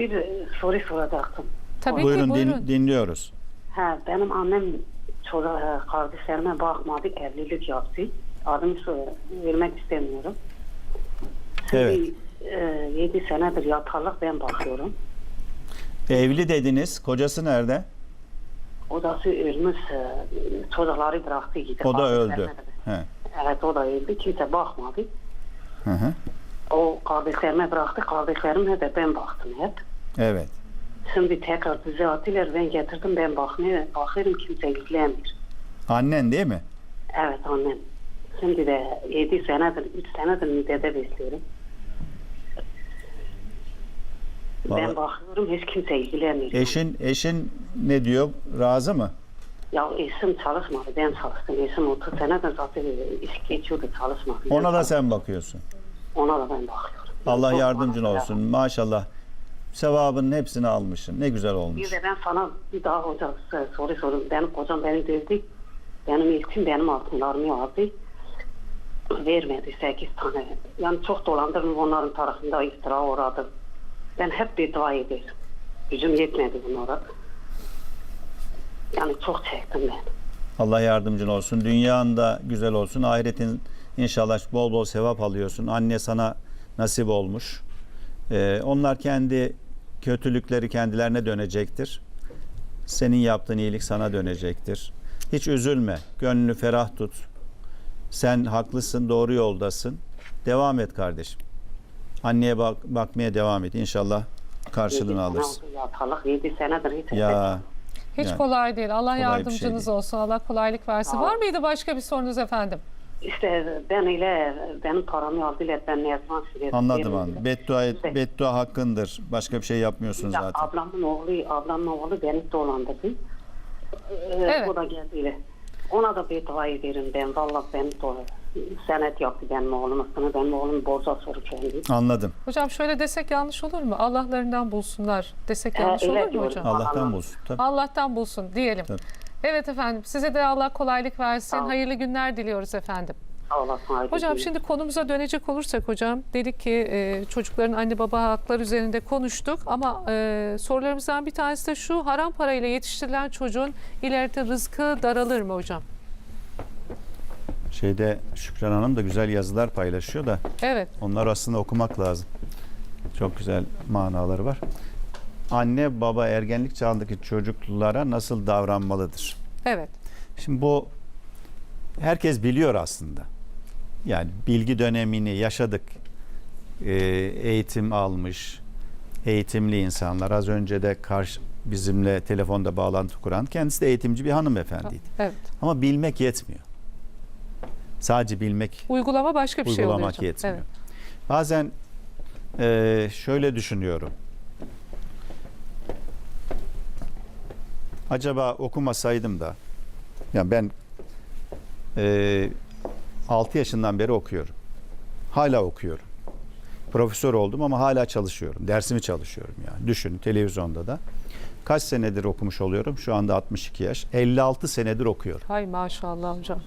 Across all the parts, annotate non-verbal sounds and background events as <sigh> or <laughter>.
Bir e, soru soracaktım. Tabii buyurun, ki din- buyurun. dinliyoruz. Ha, benim annem çocuğa, kardeşlerime bakmadı, evlilik yaptı. Adını vermek istemiyorum. Evet. Şimdi, e, 7 senedir yatarlık ben bakıyorum. Evli dediniz. Kocası nerede? Odası ölmüş, e, çocukları bıraktı gitti. O da öldü. He. Evet o da öldü, kimse bakmadı. Hı hı. O kardeşlerime bıraktı, kardeşlerime de ben baktım hep. Evet. Şimdi tekrar düzelttiler, ben getirdim, ben bakmıyor, bakıyorum kimse ilgilenmiyor. Annen değil mi? Evet annem. Şimdi de 7 senedir, 3 senedir midede besliyorum. Vallahi- Ben bakıyorum hiç kimse ilgilenmiyor. Eşin eşin ne diyor? Razı mı? Ya eşim çalışmadı, ben çalıştım. Eşim 30 senedir zaten iş geçiyordu, çalışmadı. Ona da sen bakıyorsun. Ona da ben bakıyorum. Allah yardımcın olsun. Maşallah. Sevabının hepsini almışsın. Ne güzel Bir olmuş. de ben sana bir daha hoca soru sordum. Benim kocam beni dövdü. Benim ilkim benim altınlarımı aldı. Vermedi 8 tane. Yani çok dolandırdım onların tarafında iftira uğradım. Ben hep beddua ederim. Gücüm yetmedi bunlara. Yani çok çektim ben. Allah yardımcın olsun. Dünyan da güzel olsun. Ahiretin inşallah bol bol sevap alıyorsun. Anne sana nasip olmuş. Ee, onlar kendi kötülükleri kendilerine dönecektir. Senin yaptığın iyilik sana dönecektir. Hiç üzülme. Gönlünü ferah tut. Sen haklısın, doğru yoldasın. Devam et kardeşim. Anneye bak, bakmaya devam et. İnşallah karşılığını alırsın. Yatalık 7 senedir hiç Ya Hiç Yani, kolay değil. Allah kolay şey yardımcınız değil. olsun. Allah kolaylık versin. Var mıydı başka bir sorunuz efendim? İşte ben ile benim paramı aldılar. Ben ne yapmam anladım anladım. Beddua, et- İşte- beddua hakkındır. Başka bir şey yapmıyorsun Ya zaten. ablamın oğlu, ablamın oğlu beni dolandırdı. Ee, Evet. O da geldi. Ona da beddua ederim ben. Vallahi ben de senet yaptı benim oğlum üstüne. Benim oğlum borca soru kendi. Anladım. Hocam şöyle desek yanlış olur mu? Allah'larından bulsunlar desek Ee, yanlış öyle olur mu diyorum. hocam? Allah- Allah'tan Allah. bulsun. Tabii. Allah'tan bulsun diyelim. Tabii. Evet efendim size de Allah kolaylık versin. Hayırlı günler diliyoruz efendim. Hayırlı Hocam şimdi konumuza dönecek olursak hocam dedik ki e, çocukların anne baba hakları üzerinde konuştuk ama e, sorularımızdan bir tanesi de şu haram parayla yetiştirilen çocuğun ileride rızkı daralır mı hocam? Şeyde Şükran Hanım da güzel yazılar paylaşıyor da Evet. onlar aslında okumak lazım. Çok güzel manaları var. Anne baba ergenlik çağındaki çocuklara nasıl davranmalıdır? Evet. Şimdi bu herkes biliyor aslında. Yani bilgi dönemini yaşadık. Ee, eğitim almış, eğitimli insanlar. Az önce de karşı bizimle telefonda bağlantı kuran kendisi de eğitimci bir hanımefendiydi. Evet. Ama bilmek yetmiyor. Sadece bilmek, Uygulama başka bir şey oluyor uygulamak yetmiyor. Evet. Bazen eee, şöyle düşünüyorum. Acaba okumasaydım da, yani ben eee 6 yaşından beri okuyorum. Hala okuyorum. Profesör oldum ama hala çalışıyorum. Dersimi çalışıyorum yani. Düşün televizyonda da. Kaç senedir okumuş oluyorum? Şu anda 62 yaş. 56 senedir okuyorum Hay maşallah hocam.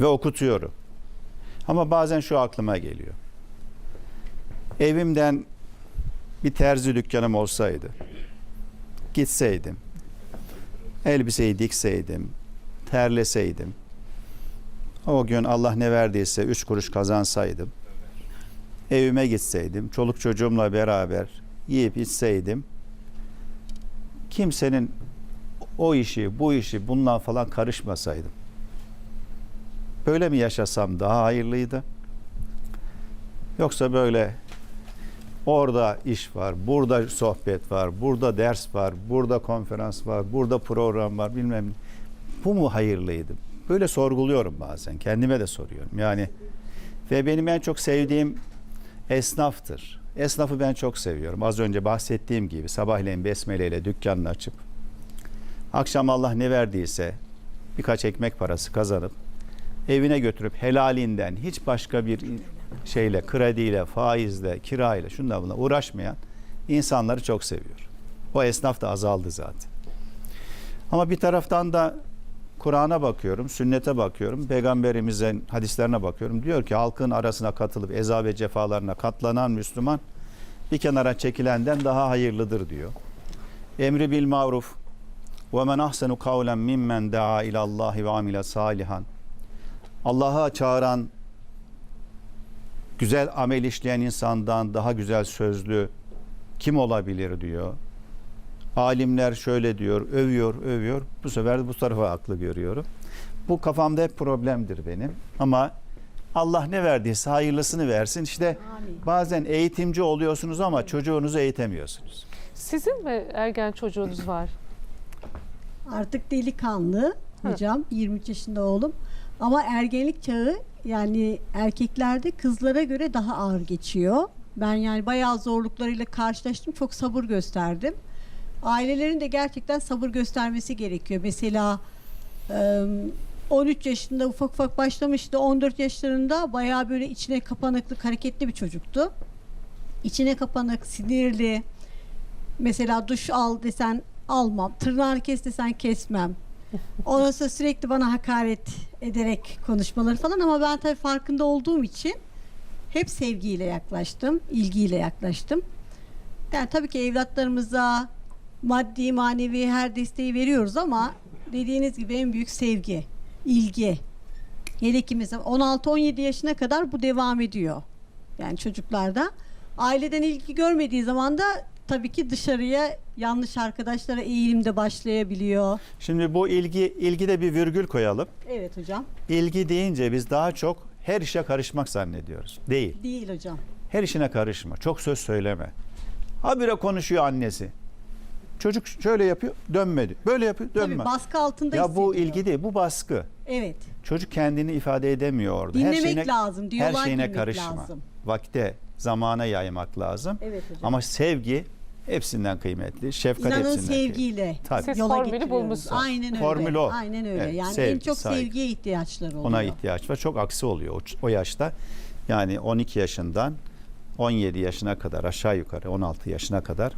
ve okutuyorum. Ama bazen şu aklıma geliyor. Evimden bir terzi dükkanım olsaydı, gitseydim, elbiseyi dikseydim, terleseydim, o gün Allah ne verdiyse üç kuruş kazansaydım, evime gitseydim, çoluk çocuğumla beraber yiyip içseydim, kimsenin o işi, bu işi bundan falan karışmasaydım. Böyle mi yaşasam daha hayırlıydı? Yoksa böyle orada iş var, burada sohbet var, burada ders var, burada konferans var, burada program var bilmem ne. Bu mu hayırlıydı? Böyle sorguluyorum bazen. Kendime de soruyorum. Yani ve benim en çok sevdiğim esnaftır. Esnafı ben çok seviyorum. Az önce bahsettiğim gibi sabahleyin besmeleyle dükkanını açıp akşam Allah ne verdiyse birkaç ekmek parası kazanıp evine götürüp helalinden hiç başka bir şeyle, krediyle, faizle, kirayla, şundan buna uğraşmayan insanları çok seviyor. O esnaf da azaldı zaten. Ama bir taraftan da Kur'an'a bakıyorum, sünnete bakıyorum, peygamberimizin hadislerine bakıyorum. Diyor ki halkın arasına katılıp eza ve cefalarına katlanan Müslüman bir kenara çekilenden daha hayırlıdır diyor. Emri bil maruf ve men ahsenu kavlen mimmen daa ilallahi ve amile salihan. Allah'a çağıran güzel amel işleyen insandan daha güzel sözlü kim olabilir diyor. Alimler şöyle diyor, övüyor, övüyor. Bu sefer de bu tarafa aklı görüyorum. Bu kafamda hep problemdir benim. Ama Allah ne verdiyse hayırlısını versin. İşte Amin. bazen eğitimci oluyorsunuz ama çocuğunuzu eğitemiyorsunuz. Sizin mi ergen çocuğunuz var? Artık delikanlı hocam 23 yaşında oğlum. Ama ergenlik çağı yani erkeklerde kızlara göre daha ağır geçiyor. Ben yani bayağı zorluklarıyla karşılaştım. Çok sabır gösterdim. Ailelerin de gerçekten sabır göstermesi gerekiyor. Mesela e, 13 yaşında ufak ufak başlamıştı. 14 yaşlarında bayağı böyle içine kapanıklık, hareketli bir çocuktu. İçine kapanık, sinirli. Mesela duş al desen almam. Tırnağını kes desen kesmem. <laughs> Ondan sonra sürekli bana hakaret ederek konuşmaları falan ama ben tabii farkında olduğum için hep sevgiyle yaklaştım, ilgiyle yaklaştım. Yani tabii ki evlatlarımıza maddi, manevi her desteği veriyoruz ama dediğiniz gibi en büyük sevgi, ilgi. Hele ki mesela 16-17 yaşına kadar bu devam ediyor. Yani çocuklarda. Aileden ilgi görmediği zaman da tabii ki dışarıya yanlış arkadaşlara eğilimde başlayabiliyor. Şimdi bu ilgi ilgide bir virgül koyalım. Evet hocam. İlgi deyince biz daha çok her işe karışmak zannediyoruz. Değil. Değil hocam. Her işine karışma. Çok söz söyleme. Habire konuşuyor annesi. Çocuk şöyle yapıyor, dönmedi. Böyle yapıyor, Tabii dönme. baskı altında Ya bu ilgi değil, bu baskı. Evet. Çocuk kendini ifade edemiyor orada. Dinlemek lazım, Her diyaloğa şeyine karışma. lazım. Vakte, zamana yaymak lazım. Evet hocam. Ama sevgi hepsinden kıymetli. Şefkat İnanın hepsinden kıymetli. sevgiyle Tabii. Siz yola formülü bulmuşsunuz. Aynen öyle. Formül o. Aynen öyle. Evet, yani en sevgi, çok saygı. sevgiye ihtiyaçları oluyor. Ona ihtiyaç var. Çok aksi oluyor o, o yaşta. Yani 12 yaşından 17 yaşına kadar aşağı yukarı 16 yaşına kadar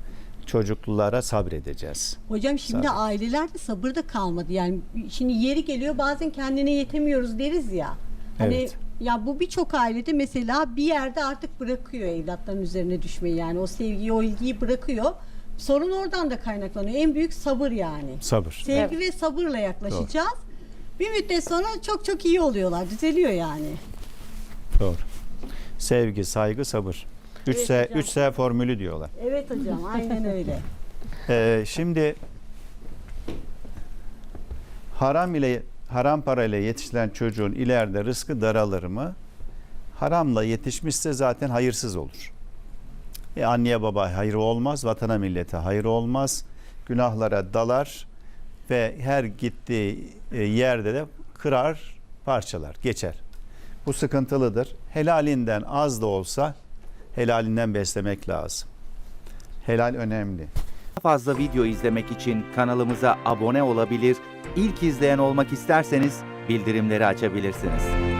çocuklara sabredeceğiz. Hocam şimdi Sabır. ailelerde sabır da kalmadı. Yani şimdi yeri geliyor bazen kendine yetemiyoruz deriz ya. Hani Evet. ya bu birçok ailede mesela bir yerde artık bırakıyor evlatların üzerine düşmeyi yani o sevgiyi o ilgiyi bırakıyor. Sorun oradan da kaynaklanıyor. En büyük sabır yani. Sabır. Sevgi ve sabırla yaklaşacağız. Bir müddet sonra çok çok iyi oluyorlar. Düzeliyor yani. Doğru. sevgi, saygı, sabır. 3 Evet S hocam. 3 S formülü diyorlar. Evet hocam aynen öyle. <laughs> Ee, şimdi haram ile haram parayla yetiştiren çocuğun ileride rızkı daralır mı? Haramla yetişmişse zaten hayırsız olur. E, anneye baba hayır olmaz, vatana millete hayır olmaz. Günahlara dalar ve her gittiği e, yerde de kırar, parçalar, geçer. Bu sıkıntılıdır. Helalinden az da olsa helalinden beslemek lazım. Helal önemli. Daha fazla video izlemek için kanalımıza abone olabilir, ilk izleyen olmak isterseniz bildirimleri açabilirsiniz.